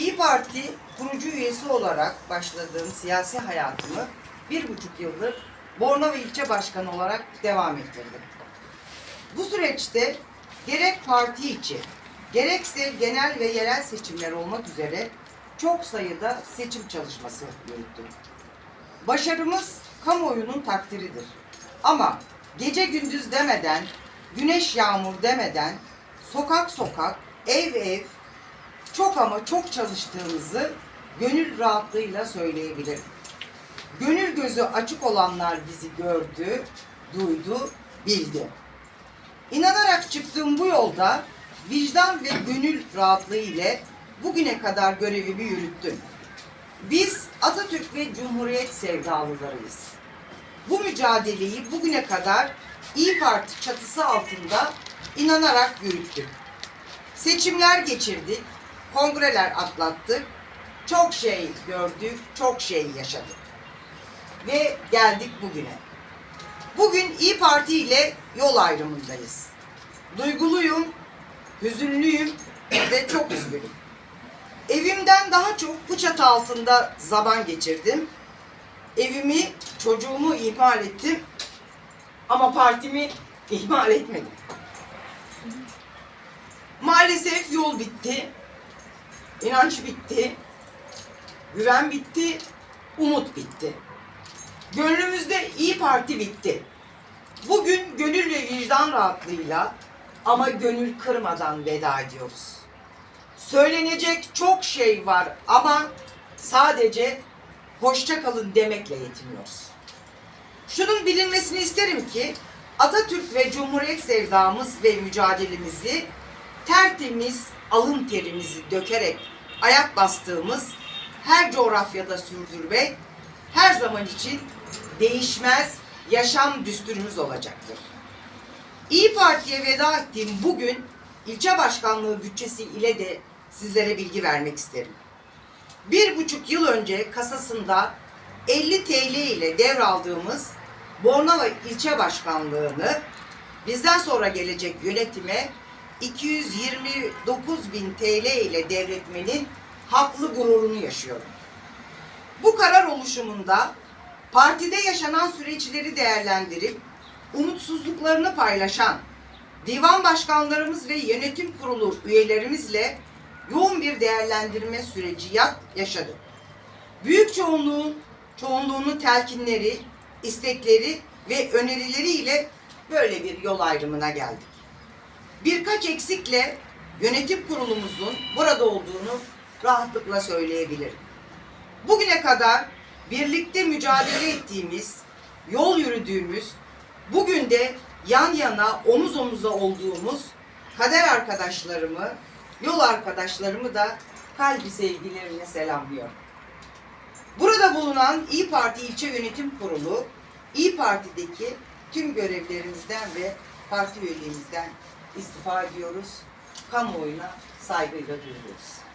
İyi Parti kurucu üyesi olarak başladığım siyasi hayatımı bir buçuk yıldır Bornova ilçe başkanı olarak devam ettirdim. Bu süreçte gerek parti içi, gerekse genel ve yerel seçimler olmak üzere çok sayıda seçim çalışması yürüttüm. Başarımız kamuoyunun takdiridir. Ama gece gündüz demeden, güneş yağmur demeden, sokak sokak, ev ev, çok ama çok çalıştığımızı gönül rahatlığıyla söyleyebilirim. Gönül gözü açık olanlar bizi gördü, duydu, bildi. İnanarak çıktığım bu yolda vicdan ve gönül rahatlığı ile bugüne kadar görevimi yürüttüm. Biz Atatürk ve Cumhuriyet sevdalılarıyız. Bu mücadeleyi bugüne kadar İyi Parti çatısı altında inanarak yürüttük. Seçimler geçirdik, kongreler atlattık, çok şey gördük, çok şey yaşadık. Ve geldik bugüne. Bugün İyi Parti ile yol ayrımındayız. Duyguluyum, hüzünlüyüm ve çok üzgünüm. Evimden daha çok bu çatı altında zaman geçirdim. Evimi, çocuğumu ihmal ettim. Ama partimi ihmal etmedim. Maalesef yol bitti. İnanç bitti. Güven bitti. Umut bitti. Gönlümüzde iyi Parti bitti. Bugün gönül ve vicdan rahatlığıyla ama gönül kırmadan veda ediyoruz. Söylenecek çok şey var ama sadece hoşça kalın demekle yetiniyoruz. Şunun bilinmesini isterim ki Atatürk ve Cumhuriyet sevdamız ve mücadelemizi tertemiz alın terimizi dökerek ayak bastığımız her coğrafyada sürdürmek her zaman için değişmez yaşam düsturumuz olacaktır. İyi Parti'ye veda ettiğim bugün ilçe başkanlığı bütçesi ile de sizlere bilgi vermek isterim. Bir buçuk yıl önce kasasında 50 TL ile devraldığımız Bornova ilçe başkanlığını bizden sonra gelecek yönetime 229 bin TL ile devretmenin haklı gururunu yaşıyorum. Bu karar oluşumunda partide yaşanan süreçleri değerlendirip umutsuzluklarını paylaşan divan başkanlarımız ve yönetim kurulu üyelerimizle yoğun bir değerlendirme süreci ya- yaşadık. Büyük çoğunluğun çoğunluğunun telkinleri, istekleri ve önerileriyle böyle bir yol ayrımına geldik. Birkaç eksikle yönetim kurulumuzun burada olduğunu rahatlıkla söyleyebilirim. Bugüne kadar birlikte mücadele ettiğimiz, yol yürüdüğümüz, bugün de yan yana omuz omuza olduğumuz kader arkadaşlarımı, yol arkadaşlarımı da kalbi sevgilerimle selamlıyorum. Burada bulunan İyi Parti İlçe Yönetim Kurulu, İyi Parti'deki tüm görevlerimizden ve parti üyeliğimizden istifa ediyoruz. Kamuoyuna saygıyla duyuyoruz.